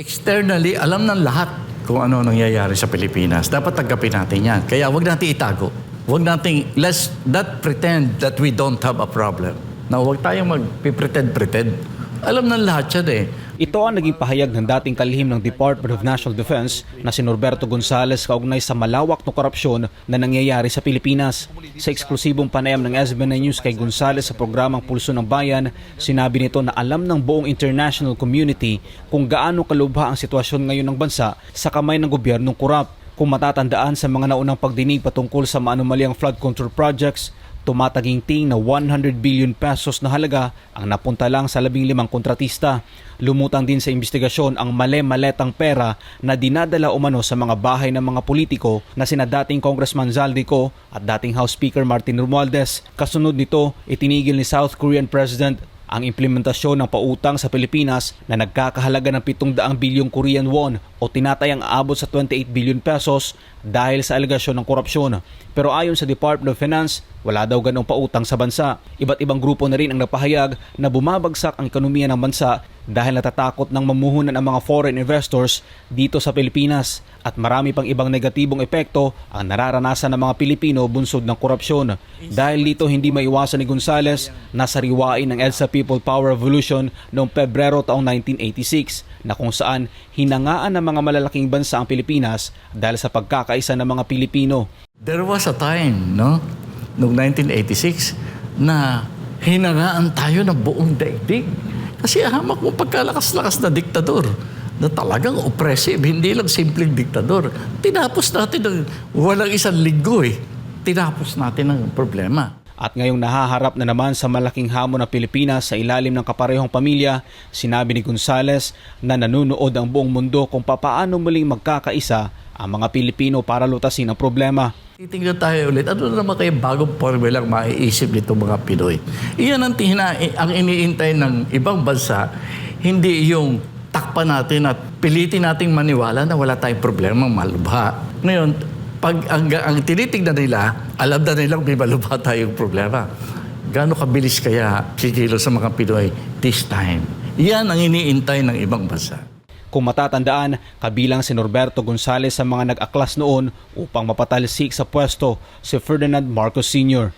Externally, alam ng lahat kung ano nangyayari sa Pilipinas. Dapat tanggapin natin yan. Kaya wag natin itago. Wag natin, let's not pretend that we don't have a problem. Na wag tayong mag-pretend-pretend. Alam ng lahat yan eh. Ito ang naging pahayag ng dating kalihim ng Department of National Defense na si Norberto Gonzales kaugnay sa malawak na korupsyon na nangyayari sa Pilipinas. Sa eksklusibong panayam ng SBN News kay Gonzales sa programang Pulso ng Bayan, sinabi nito na alam ng buong international community kung gaano kalubha ang sitwasyon ngayon ng bansa sa kamay ng gobyernong kurap. Kung matatandaan sa mga naunang pagdinig patungkol sa maanomaliang flood control projects, tumataginting na 100 billion pesos na halaga ang napunta lang sa labing limang kontratista. Lumutang din sa investigasyon ang male-maletang pera na dinadala umano sa mga bahay ng mga politiko na sina dating Congressman Zaldico at dating House Speaker Martin Romualdez. Kasunod nito, itinigil ni South Korean President ang implementasyon ng pautang sa Pilipinas na nagkakahalaga ng 700 bilyong Korean won o tinatayang abot sa 28 billion pesos dahil sa alegasyon ng korupsyon. Pero ayon sa Department of Finance, wala daw ganong pautang sa bansa. Iba't ibang grupo na rin ang napahayag na bumabagsak ang ekonomiya ng bansa dahil natatakot ng mamuhunan ang mga foreign investors dito sa Pilipinas at marami pang ibang negatibong epekto ang nararanasan ng mga Pilipino bunsod ng korupsyon. Dahil dito hindi maiwasan ni Gonzales na sariwain ng EDSA People Power Revolution noong Pebrero taong 1986 na kung saan hinangaan ng mga malalaking bansa ang Pilipinas dahil sa pagkakaisa ng mga Pilipino. There was a time, no? Noong 1986, na hinangaan tayo ng buong daigdig. Kasi hamak mo pagkalakas-lakas na diktador na talagang oppressive, hindi lang simpleng diktador. Tinapos natin ng walang isang linggo eh. Tinapos natin ang problema. At ngayong nahaharap na naman sa malaking hamon ng Pilipinas sa ilalim ng kaparehong pamilya, sinabi ni Gonzales na nanunood ang buong mundo kung papaano muling magkakaisa ang mga Pilipino para lutasin ang problema. Titingnan tayo ulit, ano na naman kayo bagong formulang maiisip nito mga Pinoy? Iyan ang, tihina, ang iniintay ng ibang bansa, hindi yung takpan natin at pilitin nating maniwala na wala tayong problema malubha. Ngayon, pag ang, ang tinitingnan nila, alam na nilang may malubha tayong problema. Gaano kabilis kaya kikilo sa mga Pinoy this time? Yan ang iniintay ng ibang bansa. Kung matatandaan, kabilang si Norberto Gonzales sa mga nag-aklas noon upang mapatalsik sa pwesto si Ferdinand Marcos Sr.